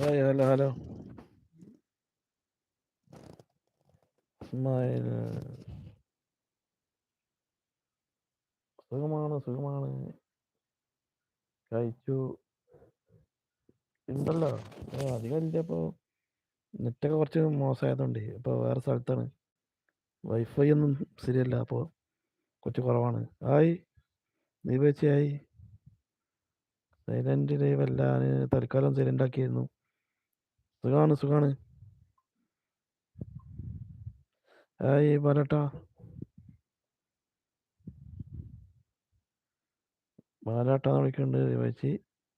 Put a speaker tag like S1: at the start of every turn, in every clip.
S1: Hi hello hello Ismail സുഖമാണ് സുഖമാണ്. കഴിച്ചു. ഉണ്ടല്ലോ. അധികം ഇല്ല ഇപ്പോൾ നെറ്റൊക്കെ കുറച്ച് മോശമായതുകൊണ്ട്. ഇപ്പോൾ വേറെ സ്ഥലത്താണ്. വൈഫൈ ഒന്നും ശരിയല്ല അപ്പോൾ കുറച്ച് കുറവാണ്. ആയി. ദീപേച്ചി ആയി സൈലന്റ് ലൈവ് അല്ല. തൽക്കാലം സൈലന്റ് ആക്കിയിരുന്നു. സുഖമാണ് സുഖാണ്. ഹായ് ബാലേട്ടാ ബാലാട്ടാന്ന് വിളിക്കുന്നുണ്ട് ദീപേച്ചി.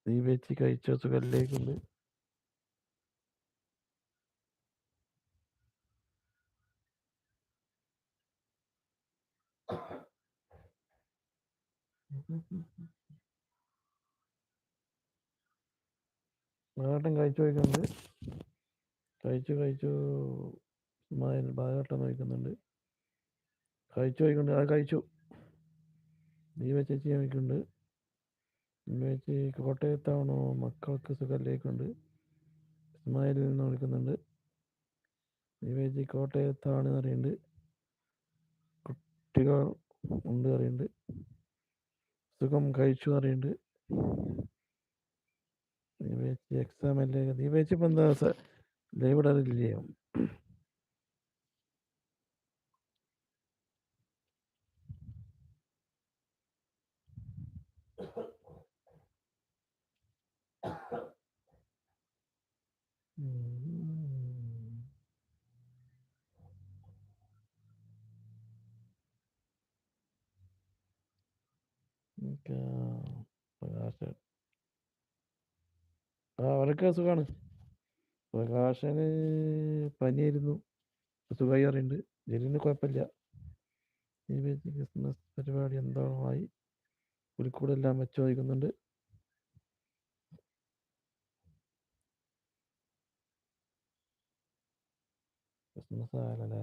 S1: ദീപേച്ചി കഴിച്ച? സുഖല്ലേക്കുണ്ട് ബാലാട്ടൻ കഴിച്ചു വയ്ക്കുന്നുണ്ട് കഴിച്ചു കഴിച്ചു. ഇസ്മായിൽ ബാലേട്ടൻ നോക്കുന്നുണ്ട് കഴിച്ചു വയ്ക്കുന്നുണ്ട് ആ കഴിച്ചു. ദീപചേച്ചി നോക്കുന്നുണ്ട് ദീപചേച്ചി കോട്ടയത്താണോ മക്കൾക്ക് സുഖല്ലേക്കുണ്ട് ഇസ്മായിൽ നിന്ന് വിളിക്കുന്നുണ്ട്. ദീപചേച്ചി കോട്ടയത്താണ് അറിയുന്നുണ്ട് കുട്ടികൾ ഉണ്ട് അറിയുന്നുണ്ട് സുഖം കഴിച്ചു പറയുന്നുണ്ട്. ദീപേച്ചി എക്സാം അല്ലേ? നീ ഇപ്പം എന്താ ഇടാറില്ലേ ഉം. ഒക്കെ ആ അവരൊക്കെ സുഖമാണ് പ്രകാശന് പനിയായിരുന്നു. സുഖമായി പറയുന്നുണ്ട് ജലീലിന് കുഴപ്പമില്ല. ക്രിസ്മസ് പരിപാടി എന്താണുമായി പുലിക്കൂടെല്ലാം വെച്ച് ചോദിക്കുന്നുണ്ട് ക്രിസ്മസ് ആയാലല്ലേ?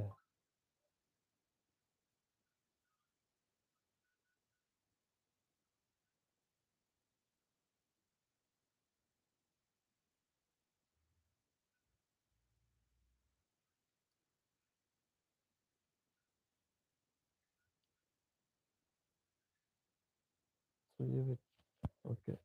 S1: സുജീവ് ഓക്കെ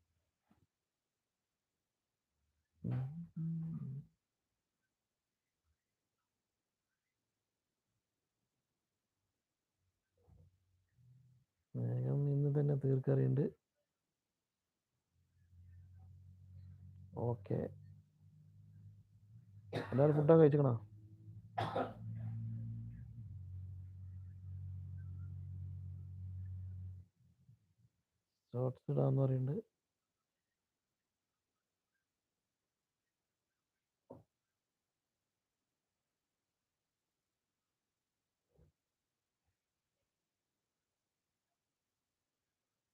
S1: വേഗം ഇന്ന് തന്നെ തീർക്കറിയുണ്ട്. ഓക്കെ. എല്ലാവരും ഫുഡൊക്കെ കഴിച്ചിക്കണോ? ഷോർട്സ് ഇടാന്ന് പറയുന്നുണ്ട്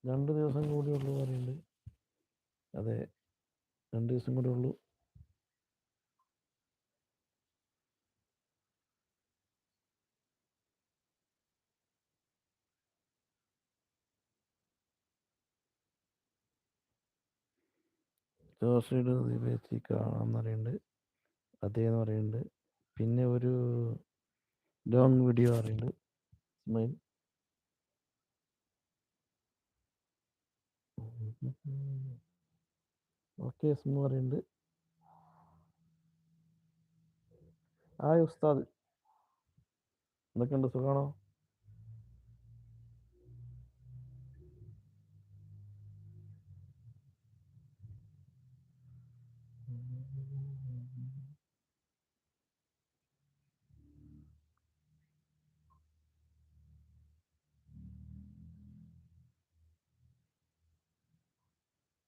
S1: രണ്ട് ദിവസം കൂടി പറയുന്നുണ്ട് അതെ രണ്ട് ദിവസം കൂടി ജോസൈഡ് വെച്ച് കാണാമെന്ന് പറയുന്നുണ്ട്. അതേന്ന് പറയുന്നുണ്ട്. പിന്നെ ഒരു ലോങ് വീഡിയോ പറയുന്നുണ്ട്. ഇസ്മായിൽ. ഓക്കെ ഇസ്മു പറയുന്നുണ്ട്. ആ ഉസ്താദ്. എന്തൊക്കെയുണ്ട്? സുഖാണോ?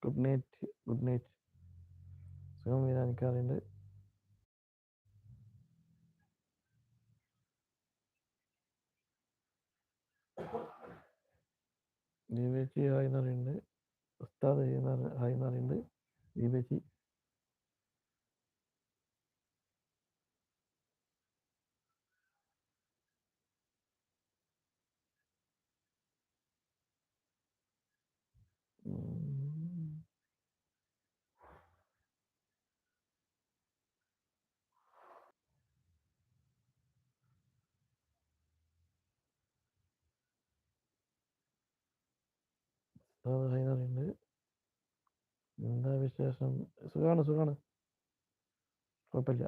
S1: ഗുഡ് നൈറ്റ് ഗുഡ് നൈറ്റ് സുഖം വീരാനിക്കാറുണ്ട് ദീപേച്ചി ഹായ് എന്ന് പറയുന്നുണ്ട്. ഉസ്താദ് ഹായ് എന്ന് ദീപേച്ചി. ഹൈനറിയുണ്ട് എന്താ വിശേഷം? സുഖാണ് സുഖാണ്. കുഴപ്പമില്ല.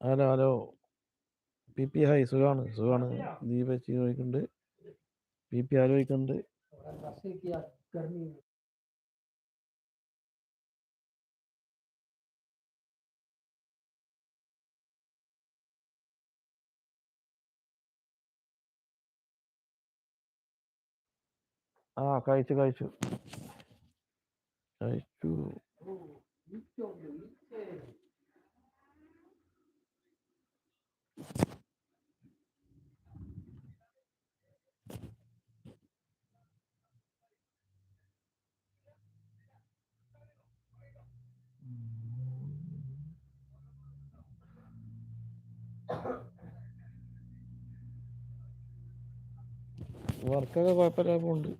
S1: Hello hello P P hi സുഖമാണ് സുഖാണ്. ദീപ ചോദിക്കുന്നുണ്ട്. പി പി ആലോചിക്കുന്നുണ്ട്. ആ കഴിച്ചു കഴിച്ചു. കഴിച്ചു. വർക്കൊക്കെ കുഴപ്പമില്ലാതെ പോകുന്നുണ്ട്